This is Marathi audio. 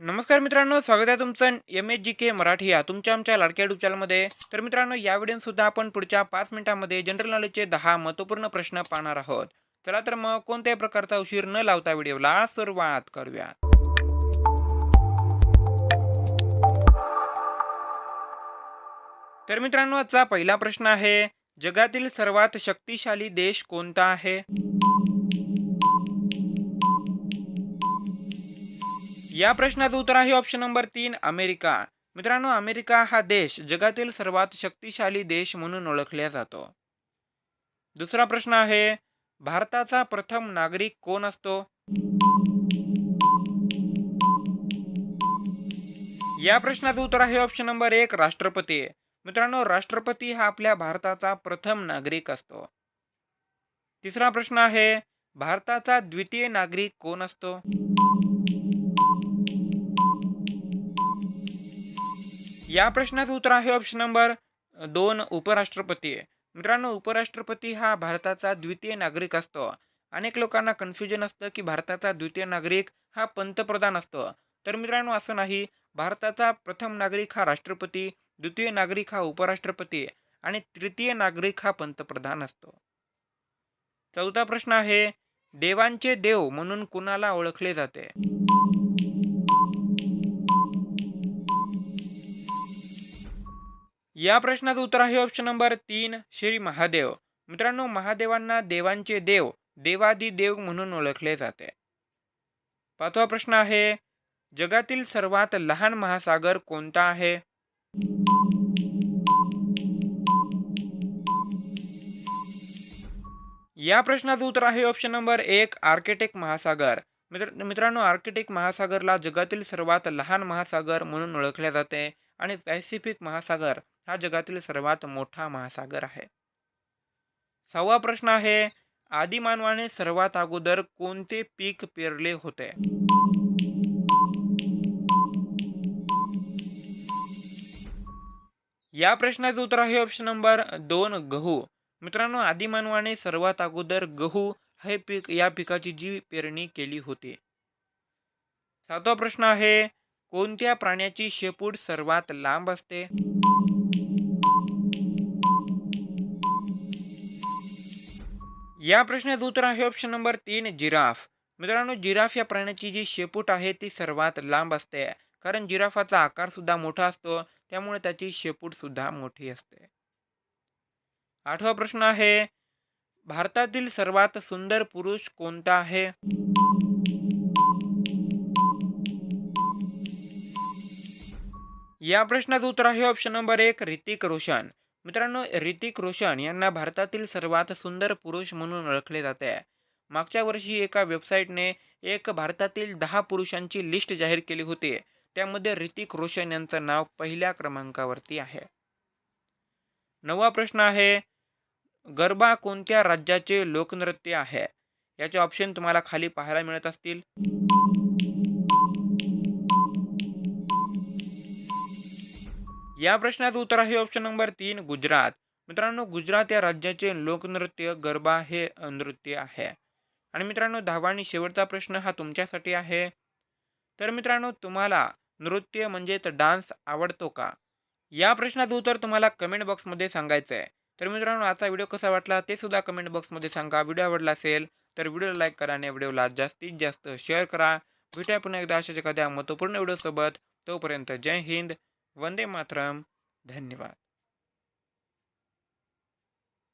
नमस्कार मित्रांनो स्वागत आहे तुमचं M H G K Marathi या तुमच्या आमच्या लाडक्या युट्यूब चॅनलमध्ये तर मित्रांनो या व्हिडिओसुद्धा आपण पुढच्या पाच मिनिटांमध्ये जनरल नॉलेजचे दहा महत्त्वपूर्ण प्रश्न पाहणार आहोत. चला तर मग कोणत्याही प्रकारचा उशीर न लावता व्हिडिओला सुरुवात करूया तर मित्रांनो आजचा पहिला प्रश्न आहे जगातील सर्वात शक्तिशाली देश कोणता आहे? या प्रश्नाचं उत्तर आहे ऑप्शन नंबर तीन अमेरिका. मित्रांनो अमेरिका हा देश जगातील सर्वात शक्तिशाली देश म्हणून ओळखला जातो. दुसरा प्रश्न आहे भारताचा प्रथम नागरिक कोण असतो? या प्रश्नाचं उत्तर आहे ऑप्शन नंबर एक राष्ट्रपती. मित्रांनो राष्ट्रपती हा आपल्या भारताचा प्रथम नागरिक असतो. तिसरा प्रश्न आहे भारताचा द्वितीय नागरिक कोण असतो? या प्रश्नाचं उत्तर आहे ऑप्शन नंबर दोन उपराष्ट्रपती. मित्रांनो उपराष्ट्रपती हा भारताचा द्वितीय नागरिक असतो. अनेक लोकांना कन्फ्युजन असतं की भारताचा द्वितीय नागरिक हा पंतप्रधान असतो. तर मित्रांनो असं नाही. भारताचा प्रथम नागरिक हा राष्ट्रपती द्वितीय नागरिक हा उपराष्ट्रपती आणि तृतीय नागरिक हा पंतप्रधान असतो. चौथा प्रश्न आहे देवांचे देव म्हणून कुणाला ओळखले जाते? या प्रश्नाचं उत्तर आहे ऑप्शन नंबर तीन श्री महादेव. मित्रांनो महादेवांना देवांचे देव देवादी देव म्हणून ओळखले जाते. पाचवा प्रश्न आहे जगातील सर्वात लहान महासागर कोणता आहे? या प्रश्नाचं उत्तर आहे ऑप्शन नंबर एक आर्किटेक्ट महासागर. मित्र मित्रांनो आर्किटेक्ट महासागरला जगातील सर्वात लहान महासागर म्हणून ओळखले जाते. आणि पॅसिफिक महासागर हा जगातील सर्वात मोठा महासागर आहे. सहावा प्रश्न आहे आदिमानवाने सर्वात अगोदर कोणते पीक पेरले होते? या प्रश्नाचं उत्तर आहे ऑप्शन नंबर दोन गहू. मित्रांनो आदिमानवाने सर्वात अगोदर गहू हे पीक या पिकाची जी पेरणी केली होती. सातवा प्रश्न आहे कोणत्या प्राण्याची शेपूट सर्वात लांब असते? या प्रश्नाचं उत्तर आहे ऑप्शन नंबर तीन जिराफ. मित्रांनो जिराफ या प्राण्याची जी शेपूट आहे ती सर्वात लांब असते. कारण जिराफाचा आकार सुद्धा मोठा असतो त्यामुळे त्याची शेपूट सुद्धा मोठी असते. आठवा प्रश्न आहे भारतातील सर्वात सुंदर पुरुष कोणता आहे? या प्रश्नाचं उत्तर आहे ऑप्शन नंबर एक ऋतिक रोशन. मित्रांनो ऋतिक रोशन यांना भारतातील सर्वात सुंदर पुरुष म्हणून ओळखले जाते. मागच्या वर्षी एका वेबसाईटने एक भारतातील दहा पुरुषांची लिस्ट जाहीर केली होती. त्यामध्ये ऋतिक रोशन यांचं नाव पहिल्या क्रमांकावरती आहे. नवा प्रश्न आहे गरबा कोणत्या राज्याचे लोकनृत्य आहे? याचे ऑप्शन तुम्हाला खाली पाहायला मिळत असतील. या प्रश्नाचं उत्तर आहे ऑप्शन नंबर तीन गुजरात. मित्रांनो गुजरात या राज्याचे लोकनृत्य गरबा हे नृत्य आहे. आणि मित्रांनो दहावा आणि शेवटचा प्रश्न हा तुमच्यासाठी आहे. तर मित्रांनो तुम्हाला नृत्य म्हणजेच डान्स आवडतो का? या प्रश्नाचं उत्तर तुम्हाला कमेंट बॉक्समध्ये सांगायचं आहे. तर मित्रांनो आजचा व्हिडिओ कसा वाटला ते सुद्धा कमेंट बॉक्समध्ये सांगा. व्हिडिओ आवडला असेल तर व्हिडिओला लाईक करा आणि व्हिडिओला जास्तीत जास्त शेअर करा. भेटूया पुन्हा एकदा अशाच एखाद्या महत्त्वपूर्ण व्हिडिओसोबत. तोपर्यंत जय हिंद. वंदे मातरम. धन्यवाद.